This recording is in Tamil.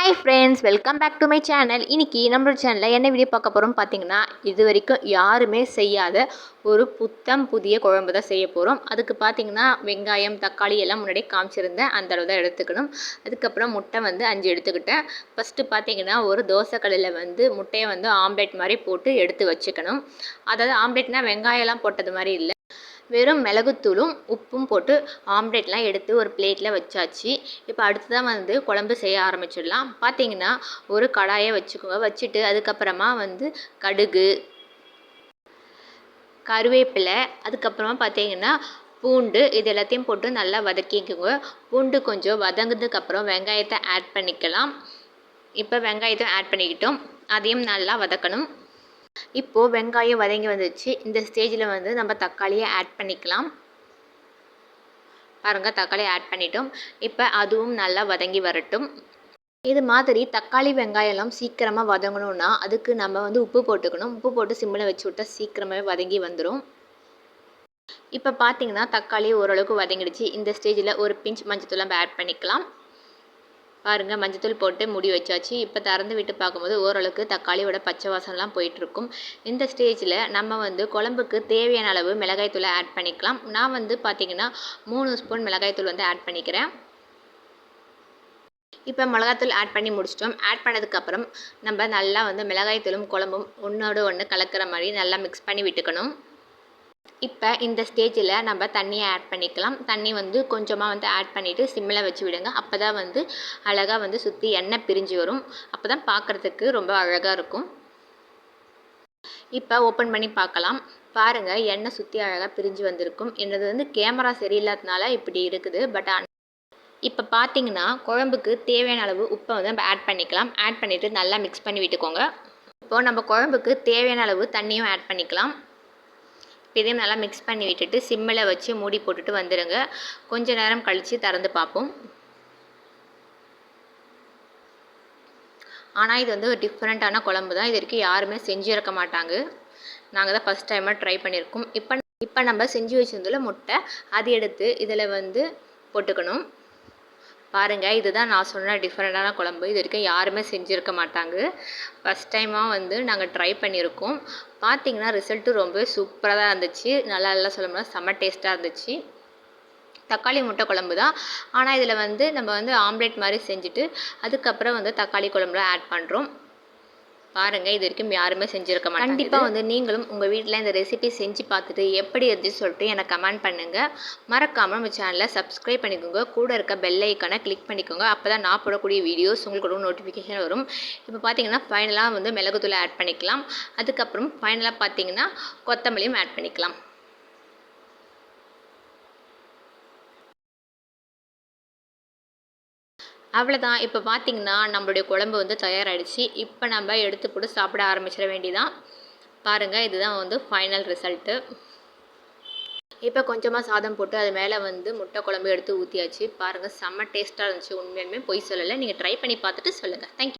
Hi friends welcome back to my channel இன்றைக்கி நம்மளோட சேனலில் என்ன வீடியோ பார்க்க போகிறோம் பார்த்தீங்கன்னா இது வரைக்கும் யாருமே செய்யாத ஒரு புத்தம் புதிய குழம்பு தான் செய்ய போகிறோம் அதுக்கு பார்த்தீங்கன்னா வெங்காயம் தக்காளி எல்லாம் முன்னாடியே காமிச்சிருந்தேன். அந்த அளவு தான் எடுத்துக்கணும். அதுக்கப்புறம் முட்டை வந்து அஞ்சு எடுத்துக்கிட்டேன். ஃபஸ்ட்டு பார்த்தீங்கன்னா ஒரு தோசைக்கல்லில் வந்து முட்டையை வந்து ஆம்லேட் மாதிரி போட்டு எடுத்து வச்சுக்கணும். அதாவது ஆம்லேட்னால் வெங்காயம்லாம் போட்டது மாதிரி இல்லை. வெறும் மிளகுத்தூளும் உப்பும் போட்டு ஆம்லேட்லாம் எடுத்து ஒரு பிளேட்டில் வச்சாச்சு. இப்போ அடுத்ததான் வந்து குழம்பு செய்ய ஆரம்பிச்சிடலாம். பார்த்தீங்கன்னா ஒரு கடாயை வச்சுக்கோங்க. வச்சுட்டு அதுக்கப்புறமா வந்து கடுகு கருவேப்பிலை அதுக்கப்புறமா பார்த்தீங்கன்னா பூண்டு இது எல்லாத்தையும் போட்டு நல்லா வதக்கிக்கோங்க பூண்டு கொஞ்சம் வதங்கினதுக்கப்புறம் வெங்காயத்தை ஆட் பண்ணிக்கலாம். இப்போ வெங்காயத்தை ஆட் பண்ணிக்கிட்டோம். அதையும் நல்லா வதக்கணும். இப்போது வெங்காயம் வதங்கி வந்துச்சு இந்த ஸ்டேஜில் வந்து நம்ம தக்காளியை ஆட் பண்ணிக்கலாம். பாருங்கள் தக்காளி ஆட் பண்ணிட்டோம். இப்போ அதுவும் நல்லா வதங்கி வரட்டும். இது மாதிரி தக்காளி வெங்காயம்லாம் சீக்கிரமாக வதங்கணும்னா அதுக்கு நம்ம வந்து உப்பு போட்டுக்கணும். உப்பு போட்டு சிம்மில் வச்சு விட்டால் சீக்கிரமாகவே வதங்கி வந்துடும் இப்போ பார்த்தீங்கன்னா தக்காளி ஓரளவுக்கு வதங்கிடுச்சு. இந்த ஸ்டேஜில் ஒரு பிஞ்ச் மஞ்சத்தூள் நம்ம ஆட் பண்ணிக்கலாம். பாருங்கள் மஞ்சத்தூள் போட்டு முடி வச்சாச்சு. இப்போ திறந்து விட்டு பார்க்கும்போது ஓரளவுக்கு தக்காளியோட பச்சை வாசம்லாம் போயிட்டுருக்கும். இந்த ஸ்டேஜில் நம்ம வந்து குழம்புக்கு தேவையான அளவு மிளகாய்த்தூளை ஆட் பண்ணிக்கலாம். நான் வந்து பார்த்திங்கன்னா மூணு ஸ்பூன் மிளகாய்த்தூள் வந்து ஆட் பண்ணிக்கிறேன். இப்போ மிளகாத்தூள் ஆட் பண்ணி முடிச்சிட்டோம். ஆட் பண்ணதுக்கப்புறம் நம்ம நல்லா வந்து மிளகாய்த்தூளும் குழம்பும் ஒன்றோடு ஒன்று கலக்கிற மாதிரி நல்லா மிக்ஸ் பண்ணி விட்டுக்கணும். இப்போ இந்த ஸ்டேஜில் நம்ம தண்ணியை ஆட் பண்ணிக்கலாம். தண்ணி வந்து கொஞ்சமாக வந்து ஆட் பண்ணிவிட்டு சிம்மில் வச்சு விடுங்க. அப்போ தான் வந்து அழகாக வந்து சுற்றி எண்ணெய் பிரிஞ்சு வரும். அப்போ தான் பார்க்குறதுக்கு ரொம்ப அழகாக இருக்கும். இப்போ ஓப்பன் பண்ணி பார்க்கலாம் பாருங்கள் எண்ணெய் சுற்றி அழகாக பிரிஞ்சு வந்திருக்கும். என்னது வந்து கேமரா சரியில்லாதனால இப்படி இருக்குது. பட் இப்போ பார்த்தீங்கன்னா குழம்புக்கு தேவையான அளவு உப்பை வந்து நம்ம ஆட் பண்ணிக்கலாம். ஆட் பண்ணிவிட்டு நல்லா மிக்ஸ் பண்ணி விட்டுக்கோங்க. இப்போது நம்ம குழம்புக்கு தேவையான அளவு தண்ணியும் ஆட் பண்ணிக்கலாம். இதையும் நல்லா மிக்ஸ் பண்ணி விட்டுட்டு சிம்மில் வச்சு மூடி போட்டுட்டு வந்துடுங்க கொஞ்ச நேரம் கழித்து திறந்து பார்ப்போம். ஆனால் இது வந்து ஒரு டிஃப்ரெண்ட்டான குழம்பு தான். இது வரைக்கும் யாருமே செஞ்சுருக்க மாட்டாங்க. நாங்கள் தான் ஃபஸ்ட் டைமாக ட்ரை பண்ணியிருக்கோம். இப்போ இப்போ நம்ம செஞ்சு வச்சுருந்தோம்ல முட்டை அது எடுத்து இதில் வந்து போட்டுக்கணும். பாருங்கள் இதுதான் நான் சொன்ன டிஃப்ரெண்ட்டான குழம்பு. இது வரைக்கும் யாருமே செஞ்சுருக்க மாட்டாங்க. ஃபஸ்ட் டைமாக வந்து நாங்கள் ட்ரை பண்ணியிருக்கோம். பார்த்தீங்கன்னா ரிசல்ட்டு ரொம்ப சூப்பராக தான் இருந்துச்சு. நல்லா நல்லா சொல்ல முடியாது செம்ம டேஸ்ட்டாக இருந்துச்சு. தக்காளி முட்டை குழம்பு தான். ஆனால் இதில் வந்து நம்ம வந்து ஆம்லேட் மாதிரி செஞ்சுட்டு அதுக்கப்புறம் வந்து தக்காளி குழம்புலாம் ஆட் பண்ணுறோம் பாருங்கள் இது வரைக்கும் யாருமே செஞ்சுருக்க மாட்டாங்க. கண்டிப்பாக வந்து நீங்களும் உங்கள் வீட்டில் இந்த ரெசிபி செஞ்சு பார்த்துட்டு எப்படி இருந்துச்சு சொல்லிட்டு எனக்கு கமெண்ட் பண்ணுங்கள் மறக்காமல் நம்ம சேனலை சப்ஸ்கிரைப் பண்ணிக்கோங்க. கூட இருக்க பெல் ஐக்கானை கிளிக் பண்ணிக்கோங்க. அப்போ தான் நான் போடக்கூடிய வீடியோஸ் உங்களுக்கு ஒரு நோட்டிஃபிகேஷன் வரும். இப்போ பார்த்தீங்கன்னா ஃபைனலாக வந்து மிளகுத்தூள் ஆட் பண்ணிக்கலாம். அதுக்கப்புறம் ஃபைனலாக பார்த்தீங்கன்னா கொத்தமல்லியும் ஆட் பண்ணிக்கலாம். அவ்வளோதான் இப்போ பார்த்திங்கன்னா நம்மளுடைய குழம்பு வந்து தயாராகிடுச்சு இப்போ நம்ம எடுத்து போட்டு சாப்பிட ஆரம்பிச்சிட வேண்டிதான் பாருங்கள் இதுதான் வந்து ஃபைனல் ரிசல்ட்டு இப்போ கொஞ்சமாக சாதம் போட்டு அது மேலே வந்து முட்டை குழம்பு எடுத்து ஊற்றியாச்சு பாருங்கள் செம்ம டேஸ்ட்டாக இருந்துச்சு. உண்மையுமே பொய் சொல்லலை. நீங்கள் ட்ரை பண்ணி பார்த்துட்டு சொல்லுங்கள் தேங்க்யூ